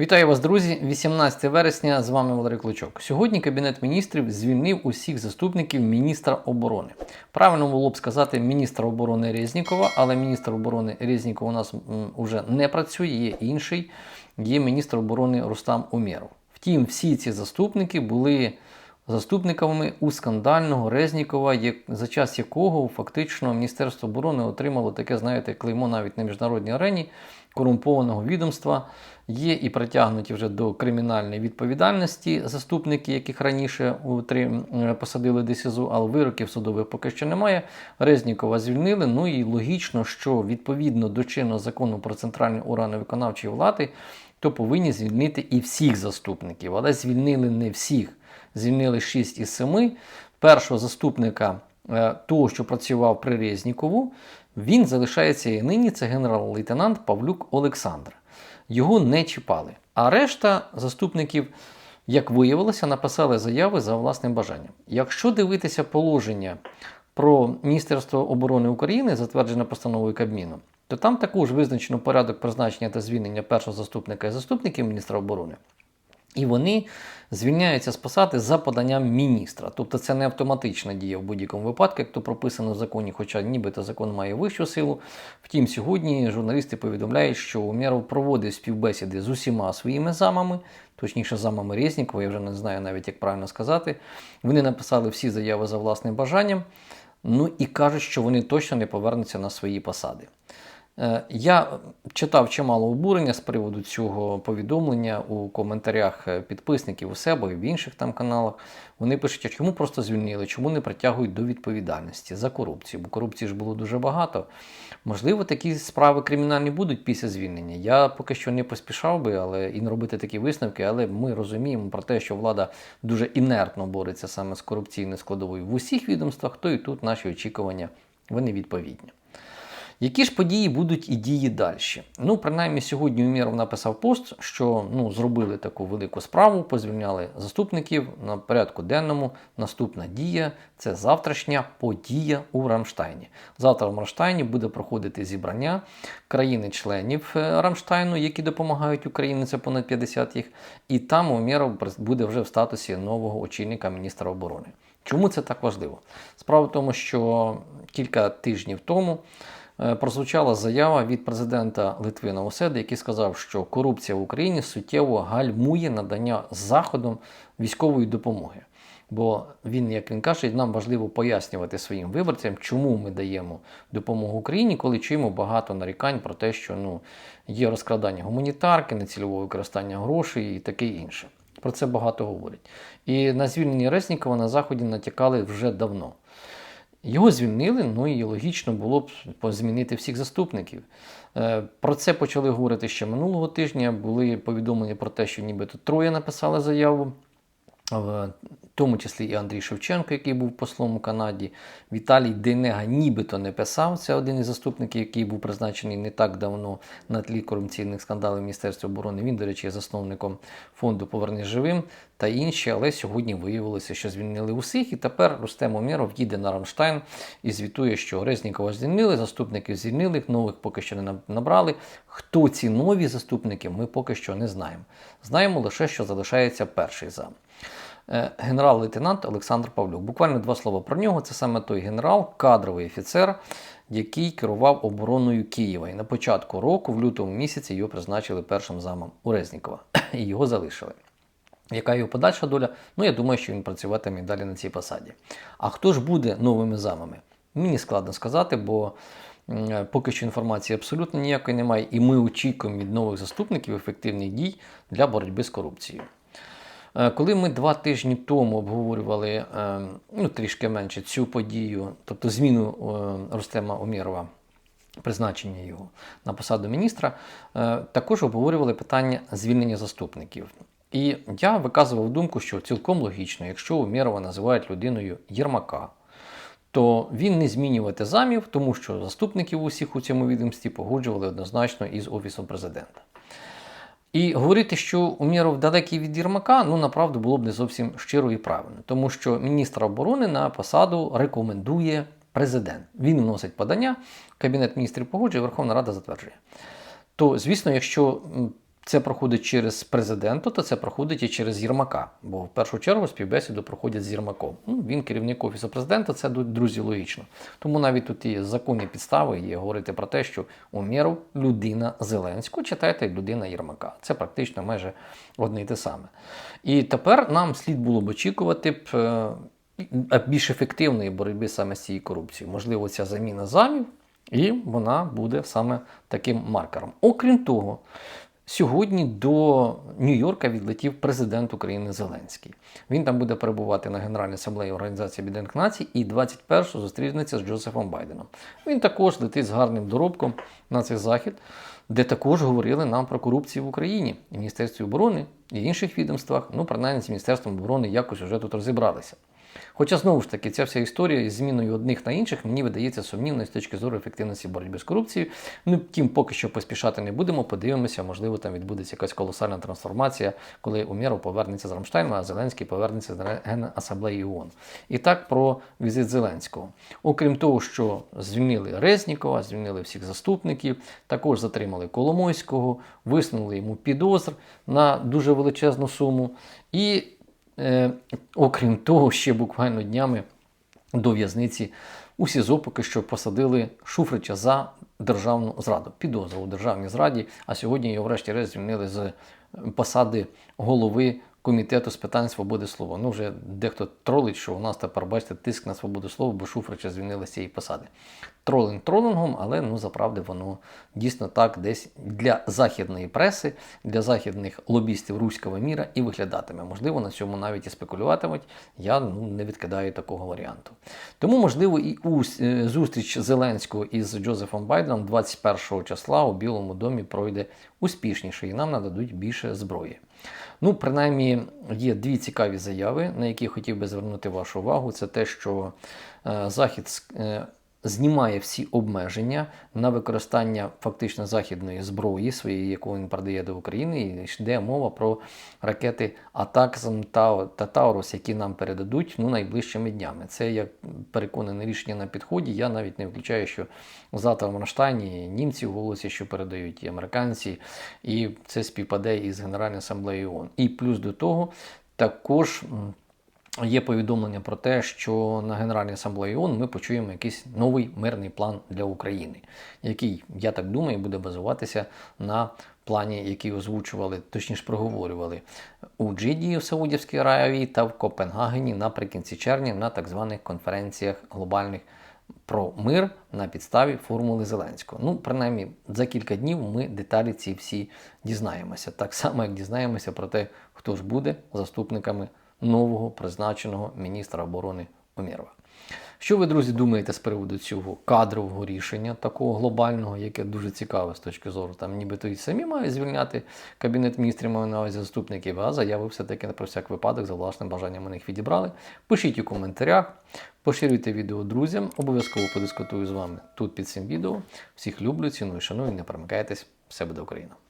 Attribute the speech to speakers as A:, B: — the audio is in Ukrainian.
A: Вітаю вас, друзі! 18 вересня. З вами Валерій Клочок. Сьогодні Кабінет міністрів звільнив усіх заступників міністра оборони. Правильно було б сказати міністра оборони Резнікова, але міністр оборони Резнікова у нас вже не працює, є інший, є міністр оборони Рустам Умєров. Втім, всі ці заступники були заступниками у скандального Резнікова, як- за час якого фактично Міністерство оборони отримало таке, знаєте, клеймо навіть на міжнародній арені корумпованого відомства. Є і притягнуті вже до кримінальної відповідальності заступники, яких раніше посадили до СІЗО, але вироків судових поки що немає. Резнікова звільнили. Ну і логічно, що відповідно до чинного закону про центральні органи виконавчої влади, то повинні звільнити і всіх заступників, але звільнили не всіх. Звільнили 6 із 7. Першого заступника, е, того, що працював при Резнікову, він залишається і нині. Це генерал-лейтенант Павлюк Олександр. Його не чіпали. А решта заступників, як виявилося, написали заяви за власним бажанням. Якщо дивитися положення про Міністерство оборони України, затверджене постановою Кабміну, то там також визначено порядок призначення та звільнення першого заступника і заступників міністра оборони. І вони звільняються з посади за поданням міністра. Тобто це не автоматична дія в будь-якому випадку, як то прописано в законі, хоча нібито закон має вищу силу. Втім, сьогодні журналісти повідомляють, що Умєров проводив співбесіди з усіма своїми замами, точніше, замами Резнікова, я вже не знаю навіть, як правильно сказати. Вони написали всі заяви за власним бажанням. Ну і кажуть, що вони точно не повернуться на свої посади. Е, Я читав чимало обурення з приводу цього повідомлення у коментарях е, підписників у себе і в інших там каналах. Вони пишуть, а чому просто звільнили, чому не притягують до відповідальності за корупцію? Бо корупції ж було дуже багато. Можливо, такі справи кримінальні будуть після звільнення. Я поки що не поспішав би, але і не робити такі висновки, але ми розуміємо про те, що влада дуже інертно бореться саме з корупційною складовою в усіх відомствах, то і тут наші очікування вони відповідні. Які ж події будуть і дії далі? Ну, принаймні, сьогодні Умєров написав пост, що ну, зробили таку велику справу, позвільняли заступників на порядку денному. Наступна дія це завтрашня подія у Рамштайні. Завтра в Рамштайні буде проходити зібрання країни-членів е, Рамштайну, які допомагають Україні, це понад 50 їх. І там Умєров буде вже в статусі нового очільника міністра оборони. Чому це так важливо? Справа в тому, що кілька тижнів тому прозвучала заява від президента Литви Новоседи, який сказав, що корупція в Україні суттєво гальмує надання заходом військової допомоги. Бо він, як він каже, нам важливо пояснювати своїм виборцям, чому ми даємо допомогу Україні, коли чуємо багато нарікань про те, що ну, є розкрадання гуманітарки, нецільове використання грошей і таке інше. Про це багато говорять. І на звільненні Резнікова на Заході натякали вже давно. Його звільнили, ну і логічно було б змінити всіх заступників. Е, Про це почали говорити ще минулого тижня. Були повідомлення про те, що нібито троє написали заяву. Тому числі і Андрій Шевченко, який був послом у Канаді, Віталій Денега нібито не писав. Це один із заступників, який був призначений не так давно на тлі корупційних скандалів Міністерства оборони. Він, до речі, є засновником фонду Повернись живим та інші, але сьогодні виявилося, що звільнили усіх, і тепер Рустем Умєров їде на Рамштайн і звітує, що Резнікова звільнили, заступників звільнили, нових поки що не набрали. Хто ці нові заступники, ми поки що не знаємо. Знаємо лише, що залишається перший зам. Е, Генерал-лейтенант Олександр Павлюк. Буквально два слова про нього. Це саме той генерал, кадровий офіцер, який керував обороною Києва. І на початку року, в лютому місяці, його призначили першим замом у Резнікова і його залишили. Яка його подальша доля? Ну, я думаю, що він працюватиме і далі на цій посаді. А хто ж буде новими замами? Мені складно сказати, бо поки що інформації абсолютно ніякої немає, і ми очікуємо від нових заступників ефективних дій для боротьби з корупцією. Е, Коли ми два тижні тому обговорювали е, ну, трішки менше цю подію, тобто зміну е, Рустема Омєрова, призначення його на посаду міністра, також обговорювали питання звільнення заступників. І я виказував думку, що цілком логічно, якщо Умєрова називають людиною Єрмака, то він не змінювати замів, тому що заступників усіх у цьому відомстві погоджували однозначно із Офісом президента. І говорити, що Умєров далекий від Єрмака, ну направду було б не зовсім щиро і правильно, тому що міністра оборони на посаду рекомендує президент. Він вносить подання, Кабінет міністрів погоджує, Верховна Рада затверджує. То, звісно, якщо це проходить через президента, то це проходить і через Єрмака. Бо в першу чергу співбесіду проходять з Єрмаком. Ну, він керівник офісу президента, це друзі логічно. Тому навіть тут є законні підстави є говорити про те, що Умєров людина Зеленського, читайте людина Єрмака. Це практично майже одне і те саме. І тепер нам слід було б очікувати б. е, більш ефективної боротьби саме з цією корупцією. Можливо, ця заміна замів, і вона буде саме таким маркером. Окрім того, сьогодні до Нью-Йорка відлетів президент України Зеленський. Він там буде перебувати на Генеральній асамблеї Організації Об'єднаних Націй і 21-го зустрінеться з Джозефом Байденом. Він також летить з гарним доробком на цей захід, де також говорили нам про корупцію в Україні і Міністерстві оборони і інших відомствах. Ну, принаймні, з Міністерством оборони якось вже тут розібралися. Хоча знову ж таки ця вся історія із зміною одних на інших мені видається сумнівною з точки зору ефективності боротьби з корупцією. Ну втім, поки що поспішати не будемо. Подивимося, можливо, там відбудеться якась колосальна трансформація, коли Умєров повернеться з Рамштайну, а Зеленський повернеться з Генасамблеї ООН. І так про візит Зеленського. Окрім того, що звільнили Резнікова, звільнили всіх заступників, також затримали Коломойського, висунули йому підозр на дуже величезну суму. І Е, окрім того, ще буквально днями до в'язниці у СІЗО поки що посадили Шуфрича за державну зраду, підозру у державній зраді, а сьогодні його врешті-решт звільнили з посади голови комітету з питань свободи слова. Ну, вже дехто тролить, що у нас тепер, бачите, тиск на свободу слова, бо Шуфрича звільнили з цієї посади. Тролинг тролингом, але ну, заправди воно дійсно так десь для західної преси, для західних лобістів руського міра і виглядатиме. Можливо, на цьому навіть і спекулюватимуть. Я ну, не відкидаю такого варіанту. Тому, можливо, і е, зустріч Зеленського із Джозефом Байденом 21 числа у Білому домі пройде успішніше і нам нададуть більше зброї. Ну, принаймні, є дві цікаві заяви, на які хотів би звернути вашу увагу. Це те, що е, Захід е, знімає всі обмеження на використання фактично західної зброї, своєї, яку він передає до України, і йде мова про ракети Атаксом та Таурус, які нам передадуть ну, найближчими днями. Це як переконане рішення на підході. Я навіть не виключаю, що завтра в Рамштайні німці в голосі, що передають і американці, і це співпаде із Генеральною асамблеєю ООН. І плюс до того також. Є повідомлення про те, що на Генеральній асамблеї ООН ми почуємо якийсь новий мирний план для України, який, я так думаю, буде базуватися на плані, який озвучували, точніше проговорювали у Джиді в Саудівській Аравії та в Копенгагені наприкінці червня на так званих конференціях глобальних про мир на підставі формули Зеленського. Ну, принаймні, за кілька днів ми деталі ці всі дізнаємося. Так само, як дізнаємося про те, хто ж буде заступниками нового призначеного міністра оборони Умєрова. Що ви, друзі, думаєте з приводу цього кадрового рішення, такого глобального, яке дуже цікаве з точки зору, там нібито і самі мають звільняти Кабінет міністрів маю на увазі заступників, а заяви все-таки про всяк випадок за власним бажанням у них відібрали. Пишіть у коментарях, поширюйте відео друзям, обов'язково подискутую з вами тут під цим відео. Всіх люблю, ціную, шаную, не перемикайтесь. Все буде Україна!